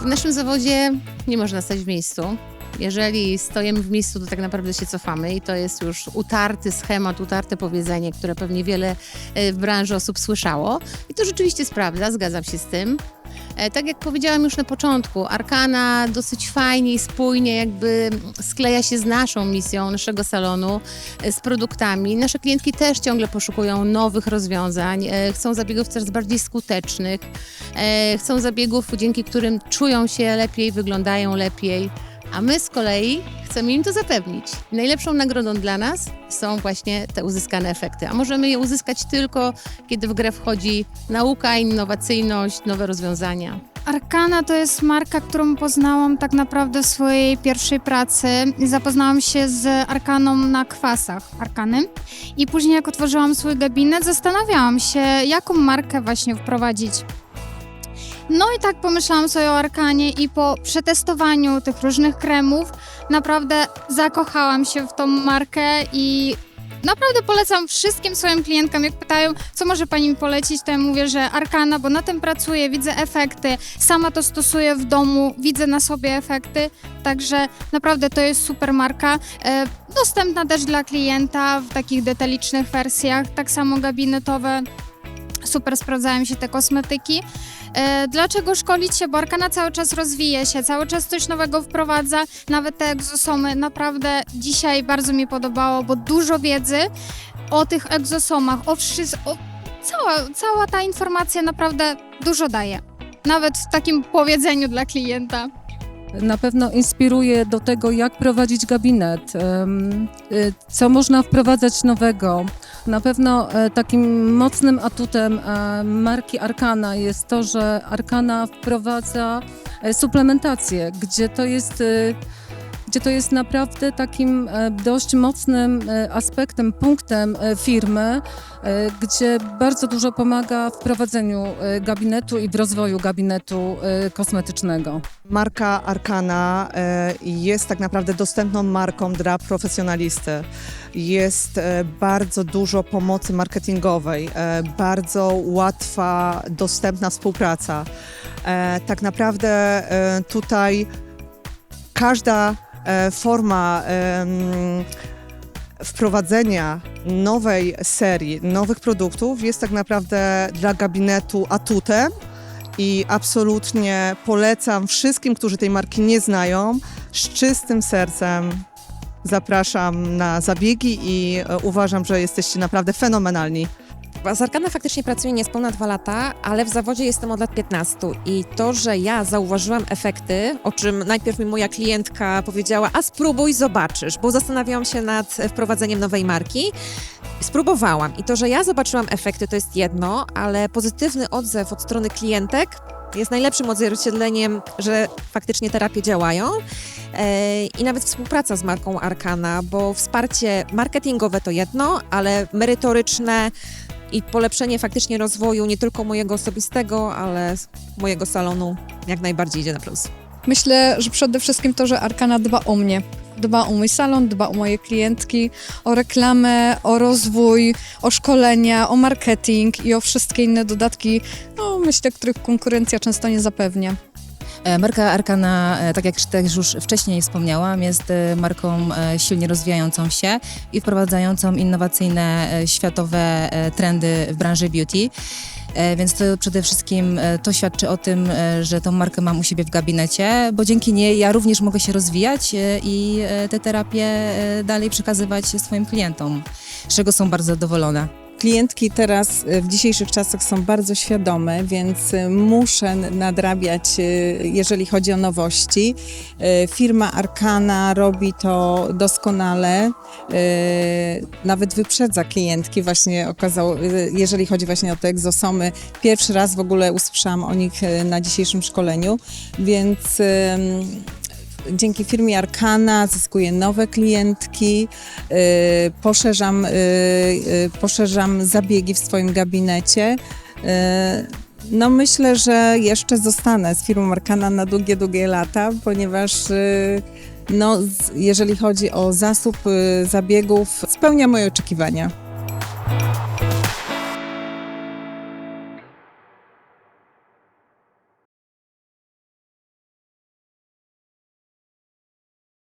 W naszym zawodzie nie można stać w miejscu. Jeżeli stoimy w miejscu, to tak naprawdę się cofamy i to jest już utarty schemat, utarte powiedzenie, które pewnie wiele e, w branży osób słyszało. I to rzeczywiście sprawdza, zgadzam się z tym. E, Tak jak powiedziałam już na początku, Arkana dosyć fajnie i spójnie jakby skleja się z naszą misją, naszego salonu, e, z produktami. Nasze klientki też ciągle poszukują nowych rozwiązań, e, chcą zabiegów coraz bardziej skutecznych, chcą zabiegów, dzięki którym czują się lepiej, wyglądają lepiej, a my z kolei chcemy im to zapewnić. Najlepszą nagrodą dla nas są właśnie te uzyskane efekty, a możemy je uzyskać tylko, kiedy w grę wchodzi nauka, innowacyjność, nowe rozwiązania. Arkana to jest marka, którą poznałam tak naprawdę w swojej pierwszej pracy. Zapoznałam się z Arkaną na kwasach Arkany i później jak otworzyłam swój gabinet, zastanawiałam się, jaką markę właśnie wprowadzić. No i tak pomyślałam sobie o Arkanie i po przetestowaniu tych różnych kremów naprawdę zakochałam się w tą markę i Naprawdę polecam wszystkim swoim klientom, jak pytają, co może pani mi polecić, to ja mówię, że Arkana, bo na tym pracuję, widzę efekty, sama to stosuję w domu, widzę na sobie efekty, także naprawdę to jest super marka. E, dostępna też dla klienta w takich detalicznych wersjach, tak samo gabinetowe. Super sprawdzają się te kosmetyki. E, dlaczego szkolić się? Bo Arkana cały czas rozwija się, cały czas coś nowego wprowadza, nawet te egzosomy. Naprawdę dzisiaj bardzo mi podobało, bo dużo wiedzy o tych egzosomach, o wszystkim, cała, cała ta informacja naprawdę dużo daje. Nawet w takim powiedzeniu dla klienta. Na pewno inspiruje do tego, jak prowadzić gabinet, y, co można wprowadzać nowego. Na pewno e, takim mocnym atutem e, marki Arkana jest to, że Arkana wprowadza e, suplementację, gdzie to jest, gdzie to jest naprawdę takim e, dość mocnym e, aspektem, punktem e, firmy, gdzie bardzo dużo pomaga w prowadzeniu gabinetu i w rozwoju gabinetu kosmetycznego. Marka Arkana jest tak naprawdę dostępną marką dla profesjonalisty. Jest bardzo dużo pomocy marketingowej, bardzo łatwa, dostępna współpraca. Tak naprawdę tutaj każda forma em, wprowadzenia nowej serii, nowych produktów jest tak naprawdę dla gabinetu atutem i absolutnie polecam wszystkim, którzy tej marki nie znają, z czystym sercem zapraszam na zabiegi i e, uważam, że jesteście naprawdę fenomenalni. Arkana faktycznie pracuję niespełna dwa lata, ale w zawodzie jestem od lat 15 i to, że ja zauważyłam efekty, o czym najpierw mi moja klientka powiedziała, a spróbuj, zobaczysz, bo zastanawiałam się nad wprowadzeniem nowej marki. Spróbowałam i to, że ja zobaczyłam efekty, to jest jedno, ale pozytywny odzew od strony klientek jest najlepszym odzwierciedleniem, że faktycznie terapie działają. E, I nawet współpraca z marką Arkana, bo wsparcie marketingowe to jedno, ale merytoryczne i polepszenie faktycznie rozwoju nie tylko mojego osobistego, ale mojego salonu jak najbardziej idzie na plus. Myślę, że przede wszystkim to, że Arkana dba o mnie. Dba o mój salon, dba o moje klientki, o reklamę, o rozwój, o szkolenia, o marketing i o wszystkie inne dodatki, no myślę, których konkurencja często nie zapewnia. E, Marka Arkana, e, tak jak też już wcześniej wspomniałam, jest e, marką silnie rozwijającą się i wprowadzającą innowacyjne światowe trendy w branży beauty. Więc to przede wszystkim to świadczy o tym, że tą markę mam u siebie w gabinecie, bo dzięki niej ja również mogę się rozwijać i te terapie dalej przekazywać swoim klientom, z czego są bardzo zadowolone. Klientki teraz y, w dzisiejszych czasach są bardzo świadome, więc y, muszę nadrabiać, y, jeżeli chodzi o nowości. Firma Arkana robi to doskonale, nawet wyprzedza klientki. Właśnie jeżeli chodzi właśnie o te egzosomy, pierwszy raz w ogóle usłyszałam o nich na dzisiejszym szkoleniu, więc dzięki firmie Arkana zyskuję nowe klientki, y, poszerzam, y, y, poszerzam zabiegi w swoim gabinecie. No myślę, że jeszcze zostanę z firmą Arkana na długie, długie lata, ponieważ no, jeżeli chodzi o zasób zabiegów, spełnia moje oczekiwania.